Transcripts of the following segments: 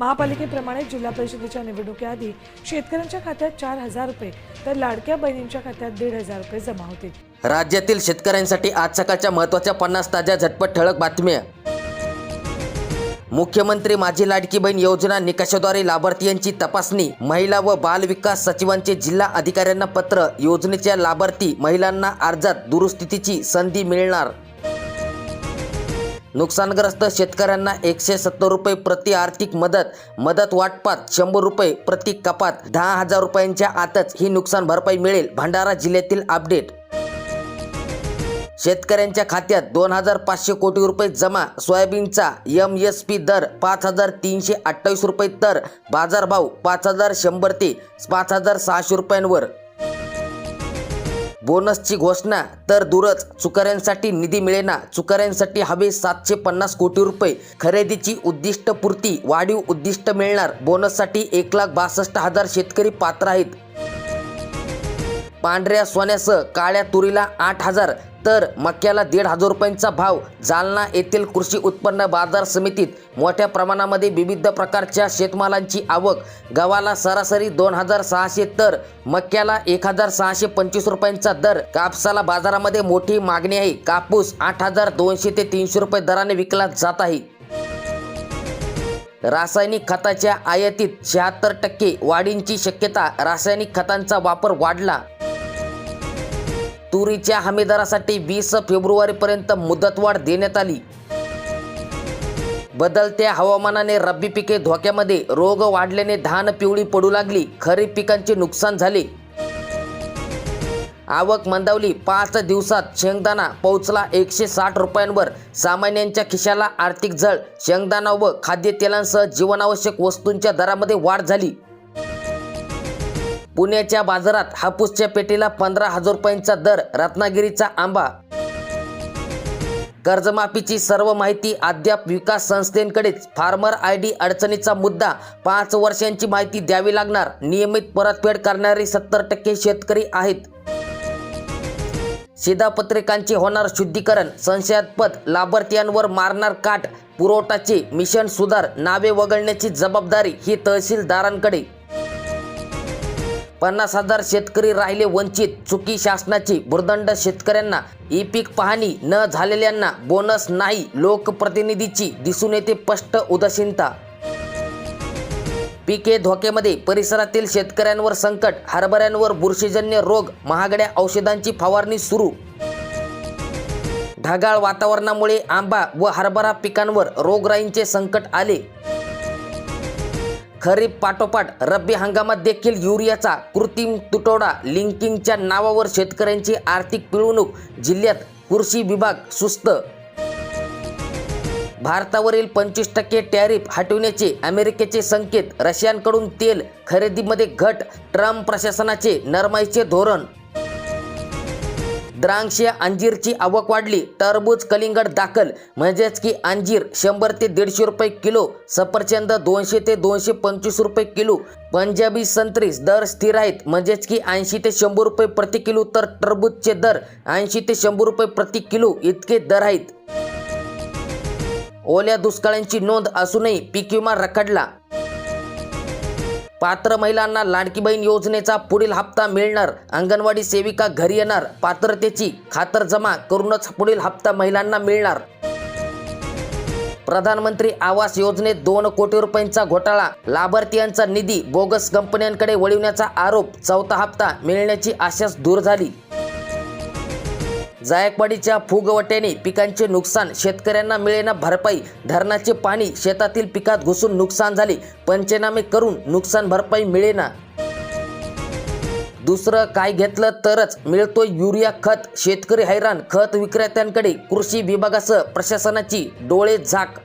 महापालिकेप्रमाणे जिल्हा परिषदेच्या निवडणुकीआधी शेतकऱ्यांच्या खात्यात चार हजार रुपये तर लाडक्या बहिणींच्या खात्यात दीड हजार रुपये जमा होतील राज्यातील शेतकऱ्यांसाठी आज सकाळच्या महत्त्वाच्या पन्नास ताज्या झटपट ठळक बातम्या. मुख्यमंत्री माझी लाडकी बहीण योजना निकषाद्वारे लाभार्थींची तपासणी. महिला व बाल विकास सचिवांचे जिल्हा अधिकाऱ्यांना पत्र. योजनेच्या लाभार्थी महिलांना अर्जात दुरुस्तीची संधी मिळणार. नुकसानग्रस्त शेतकऱ्यांना एकशे सत्तर रुपये प्रति आर्थिक मदत मदत वाटपात शंभर रुपये प्रति कपात दहा हजार रुपयांच्या आतच ही नुकसान भरपाई मिळेल भंडारा जिल्ह्यातील अपडेट. शेतकऱ्यांच्या खात्यात दोन हजार पाचशे कोटी रुपये जमा सोयाबीनचा एम एस पी दर पाच हजार तीनशे अठ्ठावीस रुपये तर बाजारभाव पाच हजार शंभर ते पाच हजार सहाशे रुपयांवर. बोनसची घोषणा तर दूरच. चुकऱ्यांसाठी निधी मिळेना. चुकऱ्यांसाठी हवे सातशे पन्नास कोटी रुपये. खरेदीची उद्दिष्ट पूर्ती वाढीव उद्दिष्ट मिळणार. बोनससाठी एक लाख बासष्ट हजार शेतकरी पात्र आहेत. पांढऱ्या सोन्यासह काळ्या तुरीला आठ हजार तर मक्याला दीड हजार रुपयांचा भाव. जालना येथील कृषी उत्पन्न बाजार समितीत मोठ्या प्रमाणामध्ये विविध प्रकारच्या शेतमालांची आवक. गव्हाला सरासरी दोन हजार सहाशे तर मक्याला एक हजार सहाशे पंचवीस रुपयांचा दर. कापसाला बाजारामध्ये मोठी मागणी आहे. कापूस आठ हजार दोनशे ते तीनशे रुपये दराने विकला जात आहे. रासायनिक खताच्या आयातीत शहात्तर टक्के वाढींची शक्यता. रासायनिक खतांचा वापर वाढला. तुरीच्या हमीदरासाठी वीस फेब्रुवारीपर्यंत मुदतवाढ देण्यात आली. बदलत्या हवामानाने रब्बी पिके धोक्यामध्ये रोग वाढल्याने धान पिवळी पडू लागली खरीप पिकांचे नुकसान झाले. आवक मंदावली पाच दिवसात शेंगदाणा पोहोचला एकशे साठ रुपयांवर. सामान्यांच्या खिशाला आर्थिक झळ शेंगदाणा व खाद्यतेलांसह जीवनावश्यक वस्तूंच्या दरामध्ये वाढ झाली. पुण्याच्या बाजारात हापूसच्या पेटीला पंधरा हजार रुपयांचा दर रत्नागिरीचा आंबा. कर्जमाफीची सर्व माहिती अद्याप विकास संस्थेकडेच. फार्मर आय डी अडचणीचा मुद्दा पाच वर्षांची माहिती द्यावी लागणार. नियमित परतफेड करणारे सत्तर टक्के शेतकरी आहेत. शिधापत्रिकांचे होणार शुद्धीकरण संशयास्पद लाभार्थ्यांवर मारणार काट पुरवठाचे मिशन सुधार नावे वगळण्याची जबाबदारी ही तहसीलदारांकडे. पन्नास हजार शेतकरी राहिले वंचित चुकी शासनाची भुर्दंड शेतकऱ्यांना. ई पीक पाहणी न झालेल्यांना बोनस नाही लोकप्रतिनिधीची दिसून येते स्पष्ट उदासीनता. पिके धोक्यामध्ये परिसरातील शेतकऱ्यांवर संकट हरभऱ्यांवर बुरशीजन्य रोग महागड्या औषधांची फवारणी सुरू. ढगाळ वातावरणामुळे आंबा व हरभरा पिकांवर रोगराईंचे संकट आले. खरीप पाठोपाठ रब्बी हंगामात देखील युरियाचा कृत्रिम तुटवडा लिंकिंगच्या नावावर शेतकऱ्यांची आर्थिक पिळवणूक जिल्ह्यात कृषी विभाग सुस्त. भारतावरील पंचवीस टक्के टॅरिफ हटविण्याचे अमेरिकेचे संकेत रशियांकडून तेल खरेदीमध्ये घट ट्रम्प प्रशासनाचे नरमाईचे धोरण द्राक्षे अंजीरची आवक वाढली. टरबूज कलिंगड दाखल. म्हणजेच की अंजीर शंभर ते दीडशे रुपये किलो सफरचंद दोनशे ते दोनशे पंचवीस रुपये किलो पंजाबी संत्री दर स्थिर आहेत. म्हणजेच की ऐंशी ते शंभर रुपये प्रति किलो तर टरबूजचे दर ऐंशी ते शंभर रुपये प्रति किलो इतके दर आहेत. ओल्या दुष्काळांची नोंद असूनही पीक विमा रखडला. पात्र महिलांना लाडकी बहीण योजनेचा पुढील हप्ता मिळणार. अंगणवाडी सेविका घरी येणार. पात्रतेची खातर जमा करूनच पुढील हप्ता महिलांना मिळणार. प्रधानमंत्री आवास योजनेत दोन कोटी रुपयांचा घोटाळा. लाभार्थीयांचा निधी बोगस कंपन्यांकडे वळविण्याचा आरोप. चौथा हप्ता मिळण्याची आशाच दूर झाली. जायकवाडीच्या फुगवट्याने पिकांचे नुकसान शेतकऱ्यांना मिळेना भरपाई धरणाचे पाणी शेतातील पिकात घुसून नुकसान झाले पंचनामे करून नुकसान भरपाई मिळेना. दुसरं काय घेतलं तरच मिळतो युरिया खत. शेतकरी हैराण खत विक्रेत्यांकडे कृषी विभागासह प्रशासनाची डोळे झाक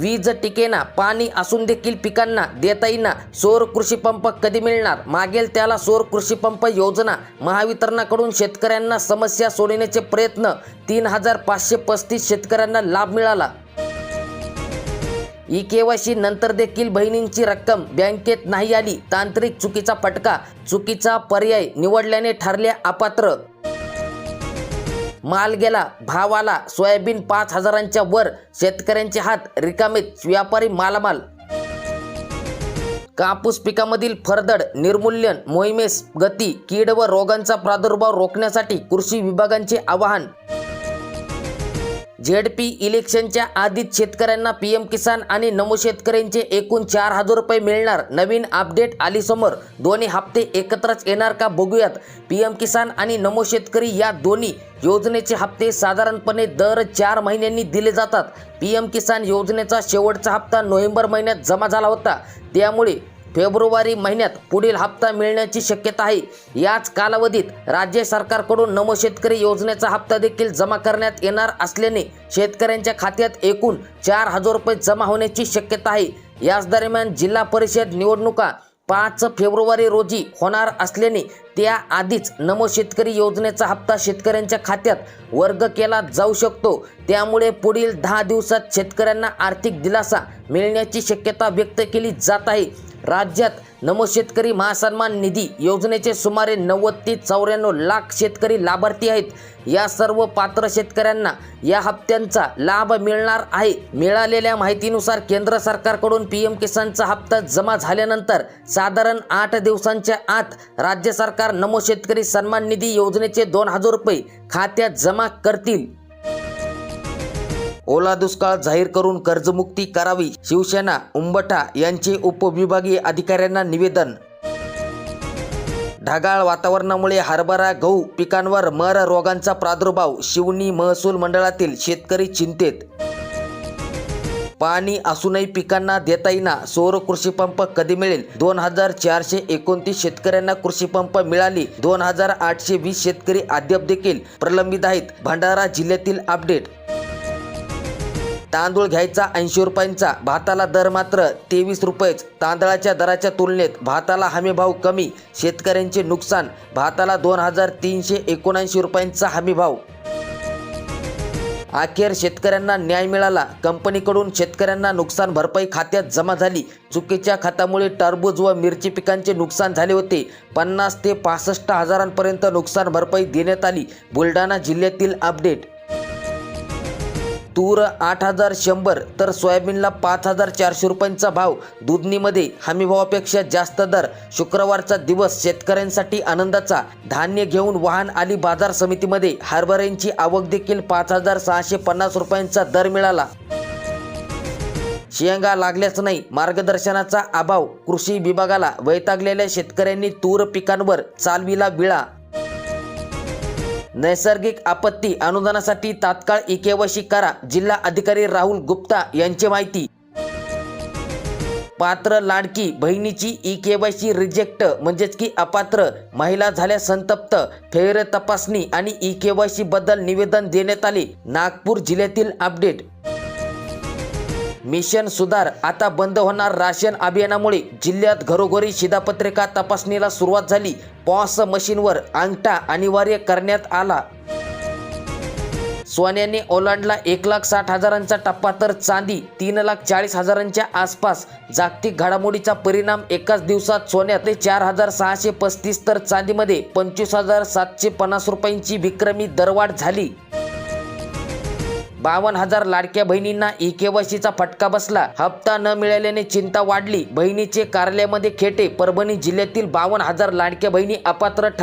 वीज टिकेना पाणी असून देखील पिकांना देता येईना सौर कृषी पंप कधी मिळणार? मागेल त्याला सौर कृषी पंप योजना. महावितरणाकडून शेतकऱ्यांना समस्या सोडवण्याचे प्रयत्न. तीन हजार पाचशे पस्तीस शेतकऱ्यांना लाभ मिळाला. ई केवायसी नंतर देखील बहिणींची रक्कम बँकेत नाही आली. तांत्रिक चुकीचा फटका. चुकीचा पर्याय निवडल्याने ठरल्या अपात्र. माल गेला भाव आला सोयाबीन पाच हजारांच्या वर शेतकऱ्यांचे हात रिकामेत व्यापारी मालामाल. कापूस पिकामधील फरदड निर्मूल्यन मोहिमेस गती कीड व रोगांचा प्रादुर्भाव रोखण्यासाठी कृषी विभागांचे आवाहन. झेडपी इलेक्शनच्या आधीच शेतकऱ्यांना पीएम किसान आणि नमो शेतकऱ्यांचे एकूण चार हजार रुपये मिळणार. नवीन अपडेट आली समोर. दोन्ही हप्ते एकत्रच येणार का बघूयात. पीएम किसान आणि नमो शेतकरी या दोन्ही योजनेचे हप्ते साधारणपणे दर चार महिन्यांनी दिले जातात. पीएम किसान योजनेचा शेवटचा हप्ता नोव्हेंबर महिन्यात जमा झाला होता. त्यामुळे फेब्रुवारी महिन्यात पुढील हप्ता मिळण्याची शक्यता आहे. याच कालावधीत राज्य सरकारकडून नमो शेतकरी योजनेचा हप्ता देखील जमा करण्यात येणार असल्याने शेतकऱ्यांच्या खात्यात एकूण चार हजार रुपये जमा होण्याची शक्यता आहे. याच दरम्यान जिल्हा परिषद निवडणुका पाच फेब्रुवारी रोजी होणार असल्याने त्याआधीच नमो शेतकरी योजनेचा हप्ता शेतकऱ्यांच्या खात्यात वर्ग केला जाऊ शकतो. त्यामुळे पुढील दहा दिवसात शेतकऱ्यांना आर्थिक दिलासा मिळण्याची शक्यता व्यक्त केली जात आहे. राज्यात नमो शेतकरी महासन्मान निधी योजनेचे सुमारे नव्वद ते चौऱ्याण्णव लाख शेतकरी लाभार्थी आहेत. या सर्व पात्र शेतकऱ्यांना या हप्त्यांचा लाभ मिळणार आहे. मिळालेल्या माहितीनुसार केंद्र सरकारकडून पी एम किसानचा हप्ता जमा झाल्यानंतर साधारण आठ दिवसांच्या आत राज्य सरकार नमो शेतकरी सन्मान निधी योजनेचे दोन हजार रुपये खात्यात जमा करतील. ओला दुष्काळ जाहीर करून कर्जमुक्ती करावी. शिवसेना उंबठा यांचे उपविभागीय अधिकाऱ्यांना निवेदन. ढगाळ वातावरणामुळे हरभरा गहू पिकांवर मर रोगांचा प्रादुर्भाव शिवणी महसूल मंडळातील शेतकरी चिंतेत. पाणी असूनही पिकांना देता येईना. सौर कृषी पंप कधी मिळेल? दोन हजार चारशे एकोणतीस शेतकऱ्यांना कृषी पंप मिळाली. दोन हजार आठशे वीस शेतकरी अद्याप देखील प्रलंबित आहेत. भंडारा जिल्ह्यातील अपडेट तांदूळ घ्यायचा ऐंशी रुपयांचा भाताला दर मात्र तेवीस रुपयेच. तांदळाच्या दराच्या तुलनेत भाताला हमीभाव कमी शेतकऱ्यांचे नुकसान भाताला दोन हजार तीनशे एकोणऐंशी रुपयांचा हमीभाव अखेर शेतकऱ्यांना न्याय मिळाला. कंपनीकडून शेतकऱ्यांना नुकसान भरपाई खात्यात जमा झाली. चुकीच्या खतामुळे टरबूज व मिरची पिकांचे नुकसान झाले होते. पन्नास ते पासष्ट हजारांपर्यंत नुकसान भरपाई देण्यात आली. बुलढाणा जिल्ह्यातील अपडेट तूर आठ हजार शंभर तर सोयाबीनला पाच हजार चारशे रुपयांचा भाव. दुधनीमध्ये हमीभावापेक्षा जास्त दर. शुक्रवारचा दिवस शेतकऱ्यांसाठी आनंदाचा. धान्य घेऊन वाहन आली बाजार समितीमध्ये हरभऱ्यांची आवक देखील पाच हजार सहाशे पन्नास रुपयांचा दर मिळाला. शेंगा लागल्याच नाही. मार्गदर्शनाचा अभाव. कृषी विभागाला वैतागलेल्या शेतकऱ्यांनी तूर पिकांवर चालविला विळा. नैसर्गिक आपत्ती अनुदानासाठी तात्काळ ई करा जिल्हा अधिकारी राहुल गुप्ता यांची माहिती. पात्र लाडकी बहिणीची ई केवायसी रिजेक्ट म्हणजेच की अपात्र महिला झाल्या संतप्त. फेर तपासणी आणि ई केवायसी बद्दल निवेदन देण्यात आले. नागपूर जिल्ह्यातील अपडेट मिशन सुधार आता बंद होणार राशन अभियानामुळे जिल्ह्यात घरोघरी शिधापत्रिका तपासणीला सुरुवात झाली. पॉस मशीनवर अंगठा अनिवार्य करण्यात आला. सोन्याने ओलांडला एक लाख साठ हजारांचा टप्पा तर चांदी तीन लाख चाळीस हजारांच्या आसपास. जागतिक घडामोडीचा परिणाम एकाच दिवसात सोन्यात चार हजार सहाशे पस्तीस तर चांदीमध्ये पंचवीस हजार सातशे पन्नास रुपयांची विक्रमी दरवाढ झाली. बावन्न हजार लाडक्या बहिणींना ई केवायसीचा फटका बसला. हप्ता न मिळाल्याने चिंता वाढली. बहिणीचे कार्यालयामध्ये खेटे परभणी जिल्ह्यातील बावन्न हजार लाडक्या बहिणी अपात्र ठर